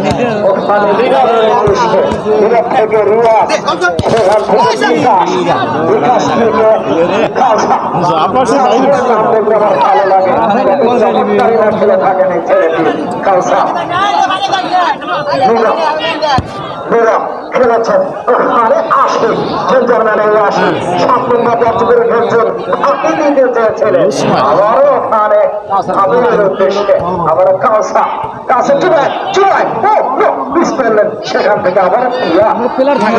থেকে না? ছেলেটি কাউসা নীরব খেলেছেন। ওখানে আসে সেন্টারম্যানে আসে সাত নম্বর প্রাপ্ত করে খেলছেন। ফাঁকি দিতে চেয়েছিলেন। আবারও ওখানে আমিরের উদ্দেশ্যে আবারও কাউসা। কাছে চুড়ায় চুড়ায় ও নো মিস করলেন। সেখান থেকে আবার প্লেয়ার থাকে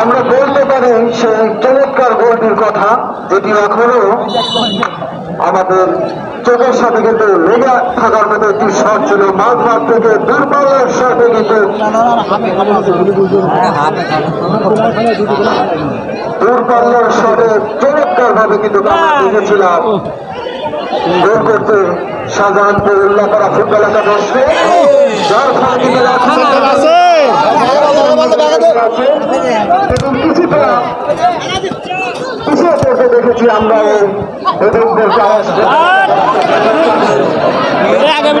আমরা বলতে পারি সেই চমৎকার গোলটির কথা যেটি এখনও আমাদের চোখের সাথে কিন্তু লেগে থাকার মতো একটি শট ছিল। মাঝ মাঠ থেকে দূরপাল্লার শটে কিন্তু দূরপাল্লার শটে চমৎকার ভাবে কিন্তু গোল করতে শাহজাহানপুর উল্লাপাড়া ফুটবল একাদশ যার ফলে আছে। এবং কিছুটা পিছিয়ে পড়তে দেখেছি আমরা এই এদেরকে আওয়াজ আগামী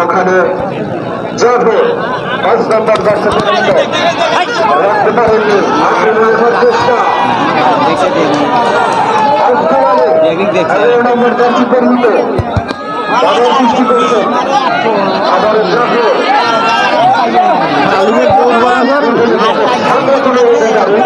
ওখানে যাবে পাঁচ নম্বর বাচ্চা রাখতে পারেননি চেষ্টা এগারো নম্বর জার্সি পরিহিত আবার সৃষ্টি করছে আবার আলুমের গোল বরাবর সামনে চলে যেতে যাবে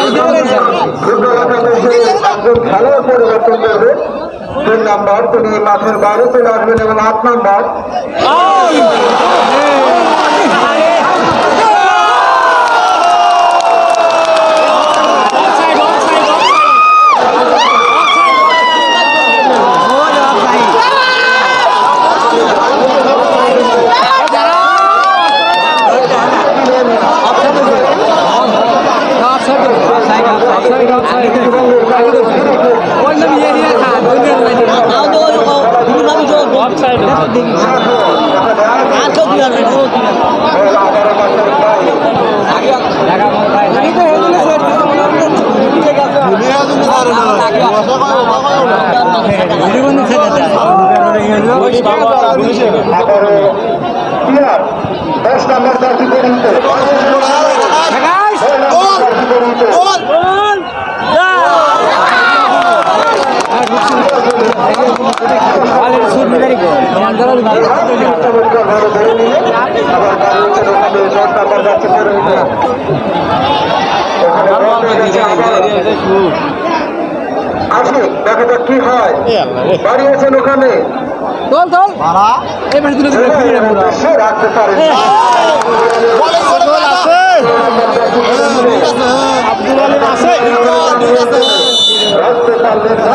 একজন রে ফুটবল একাদশে একজন খেলোয়াড় পরিবর্তন করবে তিন নাম্বার তিনি মাঠের বাইরে চলে আসবেন এবং আট নাম্বার আবারও প্লেয়ার দশ নাম্বার জার্সি পরিহিত জার্সি পরিহিত চমৎকার ভাবে ধরে নিয়ে আবার দাঁড়িয়েছেন ওখানে দশ নাম্বার জার্সি পরিহিত ওখানে বল রয়েছে আবার আসি দেখা যাক কি হয়। রে। ওখানে। চল চল এই মাসে তুলে দিলে রাখতে পারে আব্দুল আলিম আছে। রাখতে পারলেন না।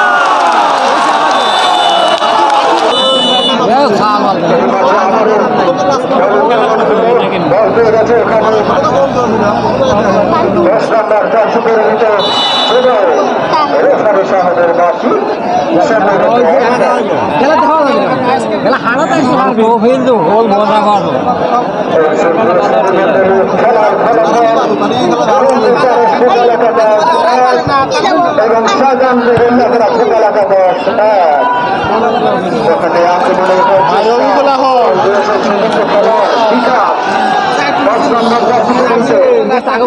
তো হোল মজা করো এবং সাজান লেখারা ফুল এলাকা দশ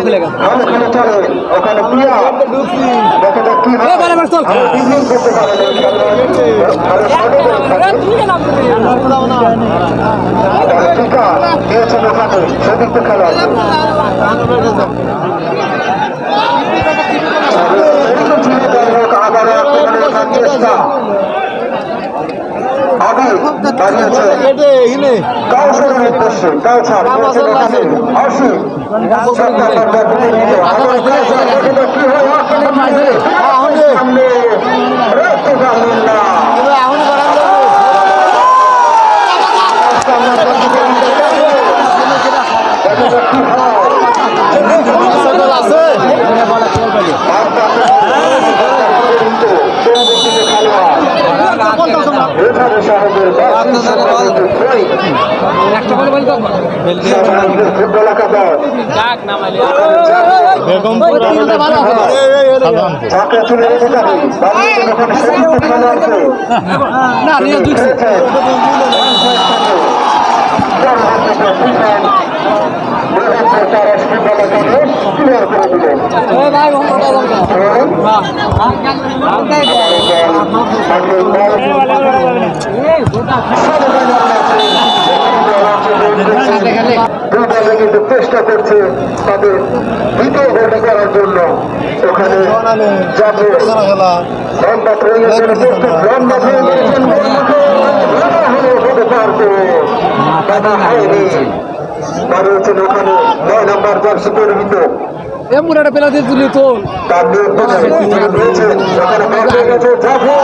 খেলে গেছে ওখানে প্রিয়া দেখা যাক কি করতে সেদিক খেলা আছে চেষ্টা দাঁড়িয়েছে কাউসারের উদ্দেশ্যে কাউসার দিয়েছেন ওখানে অসি সরকার দরবার থেকে নিতে আবার কাউসার দেখে তো কি হয় আক্রমণ করে। সামনে রাখতে পারলেন না দেখা যাক কি হয় রেফারি সাহেবের একটা বলে বলি তো ফুটবল একাদশ ডাক নামাইলে বেগমপুর চাকরি তুলে নিতে যাবে বাংলাদেশের ওখানে সমস্ত খেলোয়াড়কে না নিয়ে দুই খেলেছে যার হাত থেকে দুইজন মেহেন্দ্র তারাস ফুটবল একাদশ ক্লিয়ার করে দিলেন ওই ভাই ঘণ্টা যাবে দুই দলে কিন্তু চেষ্টা করছে তাদের দ্বিতীয় গোলটি করার জন্য ওখানে যাবে লম্বা হয়ে গেছেন প্রস্তুত লম্বা হয়ে গেছেন হতে পারতো বাধা হয়নি দাঁড়িয়েছেন ওখানে নয় নম্বর জার্সি পরিহিত এ মুরাটা পেলা দিয়ে তুলি তোল তার নিয়ন্ত্রণে রয়েছে ওখানে গেছে জাফর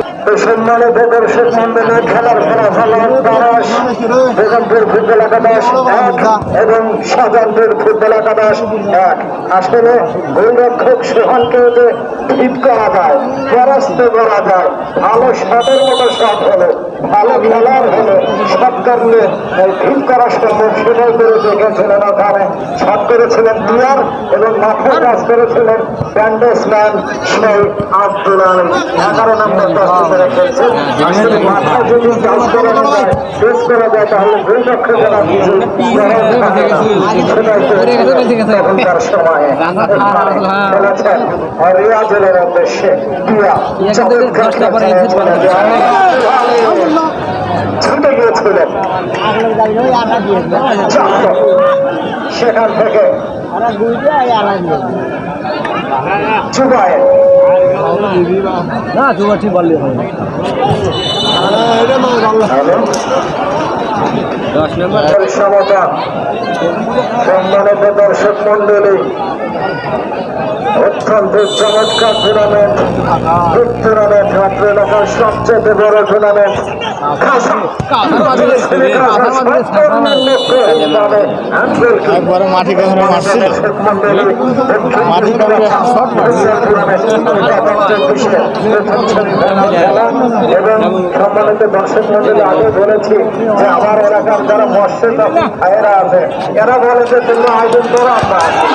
এই সম্মানে প্রদর্শক খেলার ফলাফল তারস বেগমপুর ফুটবল একাদশ এক এবং শাহজাহানপুর ফুটবল একাদশ এক। আসলে গোলরক্ষক সোহানকে যে ঠিক করা যায় পরাস্ত করা যায় ভালো শটের মতো শট হলো ভালো খেলার হলো শট করলে ঠিক করা সম্ভব সেটাই করে দেখেছিলেন ওখানে। শট করেছিলেন প্লেয়ার এবং মাথায় কাজ করেছিলেন ব্যান্ডেসম্যান সেই আব্দুল আলী এগারো নম্বর দশ করে খেলছে আসলে মাথায় যদি কাজ করানো যায় শেষ করা যায় তাহলে দুই লক্ষ যারা কিছু সেটাই সময়ে। খেলেছেন রিয়াজের উদ্দেশ্যে। দিয়া চমৎকার ছুটে গিয়েছিলেন। সেখান থেকে চুবায় না হবে দশ নম্বর। সম্মানিত দর্শক মন্ডলী অত্যন্ত চমৎকার টুর্নামেন্ট টুর্নামেন্ট রাত্রে এলাকার সবচেয়ে বড় টুর্নামেন্ট একবারে মাটি কামড়ে মারছিল। মাটি কামড়ে শট এবং সম্মানিত দর্শক মন্ডলী আগে বলেছি যে আমার এলাকার যারা মৎস্য ভাইয়েরা আছে এরা বলে যে তোমরা আয়োজন করো আমরা আসি।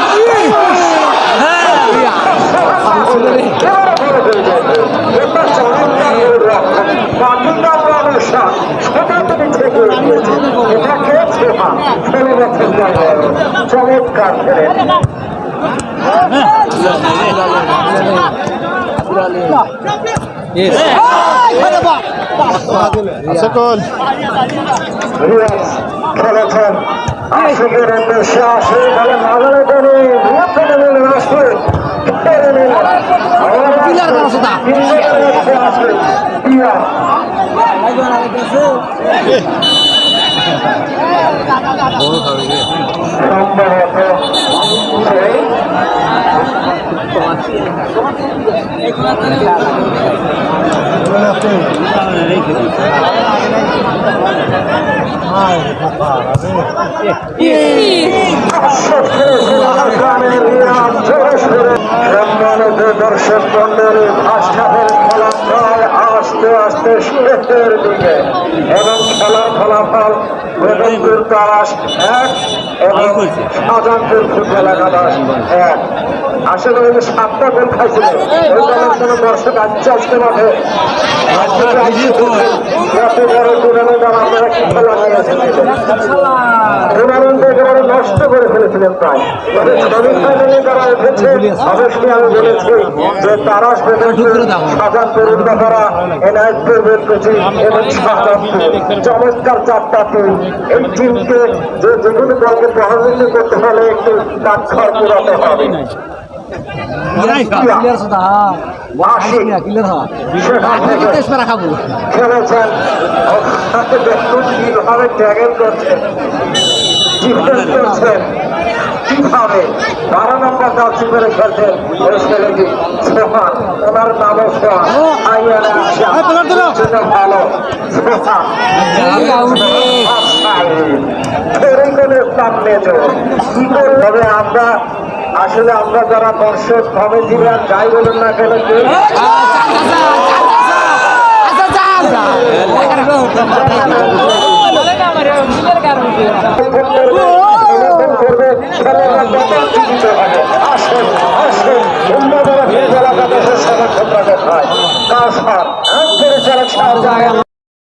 অনুষ্ঠান, সেটা তুমি করে দিয়েছ। এটা খেয়েছে, হ্যাঁ, ষোলো বছর চমৎকার খেলে। আচ্ছা কল খেলেছেন। আশিকের উদ্দেশ্যে আসে বলে নাগরে করে বিরাট করে আসবে আসবে। পিলার। দর্শক মন্ডলী ভাষাদের ফলাফল আস্তে আস্তে শেষের দিকে এবং খেলার ফলাফল বেদনপুর তারাস এক এবং শাহজাহানপুর এক আশা করি সাতটা গোল খাইছিল ওই দলের কোনো দর্শক আসছে আজকে মাঠে এত বড় টুর্নামেন্ট আপনারা কি খেলা নষ্ট করে ফেলেছিলেন প্রায় সেমিফাইনালে উঠেছে অবশ্যই আমি বলেছি যে শাহজাহানপুর চমৎকার চারটা এই টিমকে যে যেগুলো দলকে প্রভাবিত করতে হলে একটু পুরাতে হবে। খেলেছেন। কীভাবে ট্যাগেল করছেন। করছেন। কীভাবে বারো নম্বর জার্সি করে খেলছেন ওই ছেলেটি সোহান ওনার নামও সোহান ভালো তবে আমরা আসলে আমরা যারা দর্শক ভাবে আর যাই বলুন না কেন আলোকিত হবে আসেন আসেন অন্য যারা যারা তাদের সাথে সম্পাদক হয় কাজ হ্যাঁ করে যারা